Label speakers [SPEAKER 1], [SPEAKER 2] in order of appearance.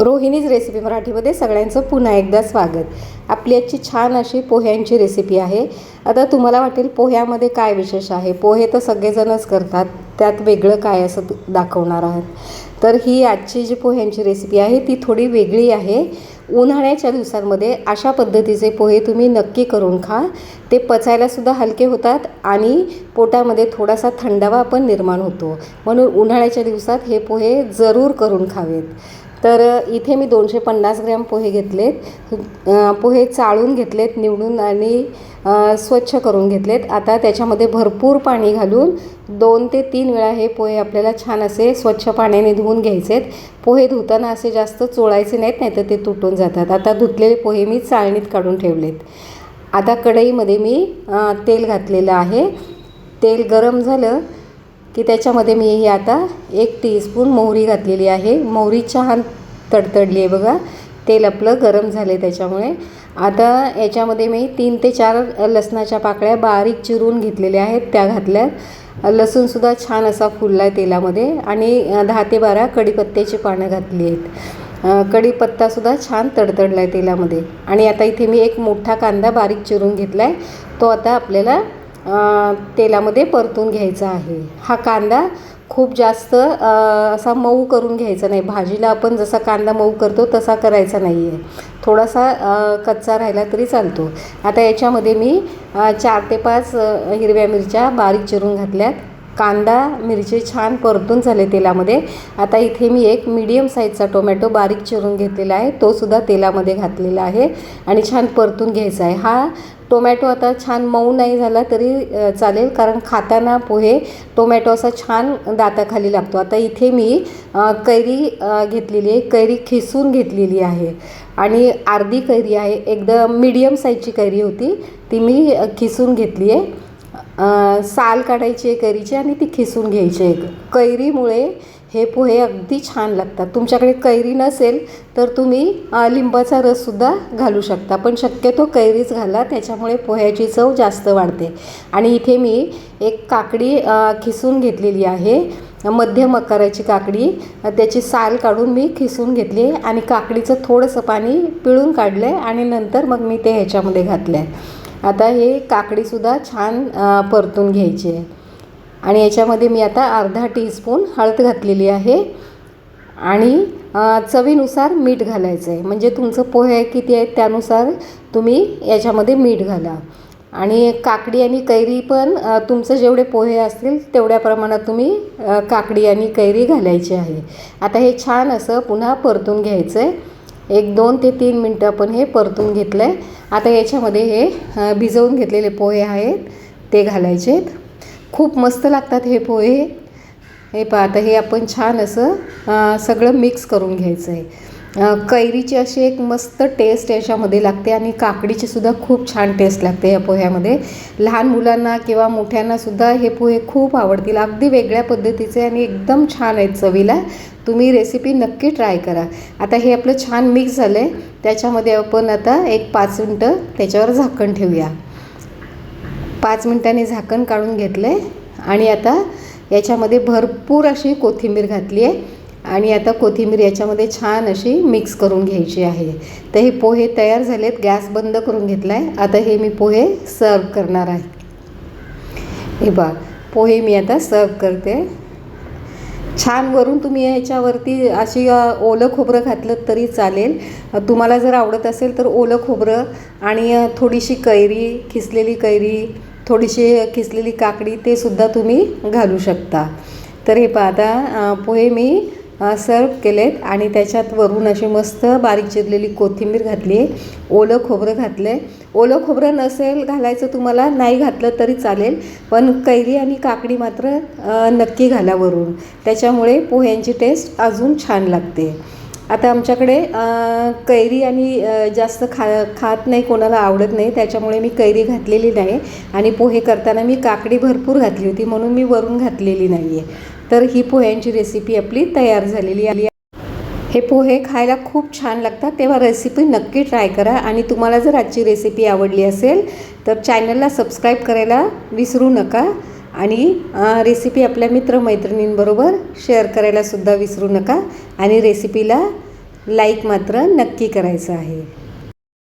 [SPEAKER 1] Rohini's recipe मराठीमध्ये सगळ्यांचं पुन्हा एकदा स्वागत. आपली आजची छान अशी पोह्यांची रेसिपी आहे. आता तुम्हाला वाटेल पोह्यामध्ये काय विशेष आहे? पोहे तर सगळेजणच करतात. त्यात वेगळं काय असं तु- दाखवणार आहात? तर ही आजची जी पोह्यांची रेसिपी आहे ती थोडी वेगळी आहे. उन्हाळ्याच्या दिवसांमध्ये अशा पद्धतीचे पोहे तुम्ही नक्की करून खा. ते पचायलासुद्धा हलके होतात आणि पोटामध्ये थोडासा थंडावा पण निर्माण होतो. म्हणून उन्हाळ्याच्या दिवसात हे पोहे जरूर करून खावेत. तर इथे मी दोनशे पन्नास ग्रॅम पोहे घेतलेत. पोहे चाळून घेतलेत निवडून आणि स्वच्छ करून घेतलेत. आता त्याच्यामध्ये भरपूर पाणी घालून दोन ते तीन वेळा हे पोहे आपल्याला छान असे स्वच्छ पाण्याने धुवून घ्यायचेत. पोहे धुताना असे जास्त चोळायचे नाहीत नाही तर ते तुटून जातात. आता धुतलेले पोहे मी चाळणीत काढून ठेवलेत. आता कढईमध्ये मी तेल घातलेलं आहे. तेल गरम झालं की त्याच्यामध्ये मी ही आता एक टीस्पून मोहरी घातलेली आहे. मोहरी छान तडतडली आहे बघा. तेल आपलं गरम झालं आहे त्याच्यामुळे. आता याच्यामध्ये मी तीन ते चार लसणाच्या पाकळ्या बारीक चिरून घेतलेल्या आहेत त्या घातल्या लसूणसुद्धा छान असा फुलला आहे तेलामध्ये आणि दहा ते बारा कढीपत्त्याची पानं घातली आहेत. कडीपत्तासुद्धा कढीपत्तासुद्धा छान तडतडला आहे तेलामध्ये. आणि आता इथे मी एक मोठा कांदा बारीक चिरून घेतला आहे तो आता आपल्याला तेलामध्ये परतून घ्यायचा आहे. हा कांदा खूप जास्त असा मऊ करून घ्यायचा नाही. भाजीला आपण जसा कांदा मऊ करतो तसा करायचा नाही आहे थोडासा कच्चा राहिला तरी चालतो. आता याच्यामध्ये मी चार ते पाच हिरव्या मिरच्या बारीक चिरून घातल्यात. कांदा मिरची छान परतून झाले तेलामध्ये. आता इथे मी एक मीडियम साईजचा टोमॅटो बारीक चिरून घेतलेला आहे. तो सुद्धा तेलामध्ये घातलेला आहे आणि छान परतून घ्यायचा आहे. हा टोमॅटो आता छान मऊ नाही झाला तरी चालेल कारण खाताना पोहे टोमॅटो असा छान दाताखाली लागतो. आता इथे मी कैरी घेतलेली आहे. कैरी खिसून घेतलेली आहे आणि अर्धी कैरी आहे. एकदम मीडियम साईजची कैरी होती. ती मी खिसून घेतली आहे. साल काढायची आहे कैरीची आणि ती खिसून घ्यायची आहे कैरीमुळे हे पोहे अगदी छान लागतात. तुमच्याकडे कैरी नसेल तर तुम्ही लिंबाचा रससुद्धा घालू शकता. पण शक्यतो कैरीच घाला त्याच्यामुळे पोह्याची चव जास्त वाढते. आणि इथे मी एक काकडी खिसून घेतलेली आहे. मध्यम आकाराची काकडी. त्याची साल काढून मी खिसून घेतली आणि काकडीचं थोडंसं पाणी पिळून काढलं आहे आणि नंतर मग मी ते ह्याच्यामध्ये घातलं आहे आता हे काकडीसुद्धा छान परतून घ्यायची आहे. आणि याच्यामध्ये मी आता अर्धा टीस्पून हळद घातलेली आहे. आणि चवीनुसार मीठ घालायचं आहे म्हणजे तुमचं पोहे किती आहेत त्यानुसार तुम्ही याच्यामध्ये मीठ घाला. आणि काकडी आणि कैरी पण तुमचं जेवढे पोहे असतील तेवढ्या प्रमाणात तुम्ही काकडी आणि कैरी घालायची आहे. आता हे छान असं पुन्हा परतून घ्यायचं आहे एक दोन ते तीन मिनटं आपण हे परतून घेतलं आहे आता याच्यामध्ये हे भिजवून घेतलेले पोहे आहेत ते घालायचे आहेत खूप मस्त लागतात हे पोहे. हे पहा आता हे आपण छान असं सगळं मिक्स करून घ्यायचं आहे कैरीची अशी एक मस्त टेस्ट याच्यामध्ये लागते आणि काकडीची सुद्धा खूप छान टेस्ट लागते या पोह्यामध्ये. लहान मुलांना किंवा मोठ्यांनासुद्धा हे पोहे खूप आवडतील. अगदी वेगळ्या पद्धतीचे आणि एकदम छान आहेत चवीला. तुम्ही रेसिपी नक्की ट्राय करा. आता हे आपलं छान मिक्स झालं आहे त्याच्यामध्ये आपण आता एक पाच मिनटं त्याच्यावर झाकण ठेवूया. पाच मिनटांनी झाकण काढून घेतलं आहे आणि आता याच्यामध्ये भरपूर अशी कोथिंबीर घातली आहे आणि आता कोथिंबीर याच्यामध्ये छान अशी मिक्स करून घ्यायची आहे. तर हे पोहे तयार झालेत गॅस बंद करून घेतला आहे आता हे मी पोहे सर्व करणार आहे. हे बा पोहे मी आता सर्व करते. छान वरून तुम्ही ह्याच्यावरती अशी ओलं खोबरं घातलं तरी चालेल. तुम्हाला जर आवडत असेल तर ओलं खोबरं आणि थोडीशी कैरी खिसलेली कैरी थोडीशी खिसलेली काकडी ते सुद्धा तुम्ही घालू शकता. तर हे पाहता पोहे मी सर्व केलेत आणि त्याच्यात वरून अशी मस्त बारीक चिरलेली कोथिंबीर घातली आहे. ओलं खोबरं घातलं आहे ओलं खोबरं नसेल घालायचं तुम्हाला नाही घातलं तरी चालेल. पण कैरी आणि काकडी मात्र नक्की घाला वरून. त्याच्यामुळे पोह्यांची टेस्ट अजून छान लागते. आता आमच्याकडे कैरी आणि जास्त खा खात नाही कोणाला आवडत नाही. त्याच्यामुळे मी कैरी घातलेली नाही. आणि पोहे करताना मी काकडी भरपूर घातली होती म्हणून मी वरून घातलेली नाही आहे तर ही पोह्यांची रेसिपी आपली तयार झालेली आहे. हे पोहे खायला खूप छान लागतात तेव्हा रेसिपी नक्की ट्राय करा. आणि तुम्हाला जर आजची रेसिपी आवडली असेल तर चॅनलला सबस्क्राईब करायला विसरू नका. आणि रेसिपी आपल्या मित्रमैत्रिणींबरोबर शेअर करायलासुद्धा विसरू नका. आणि रेसिपीला लाईक मात्र नक्की करायचं आहे.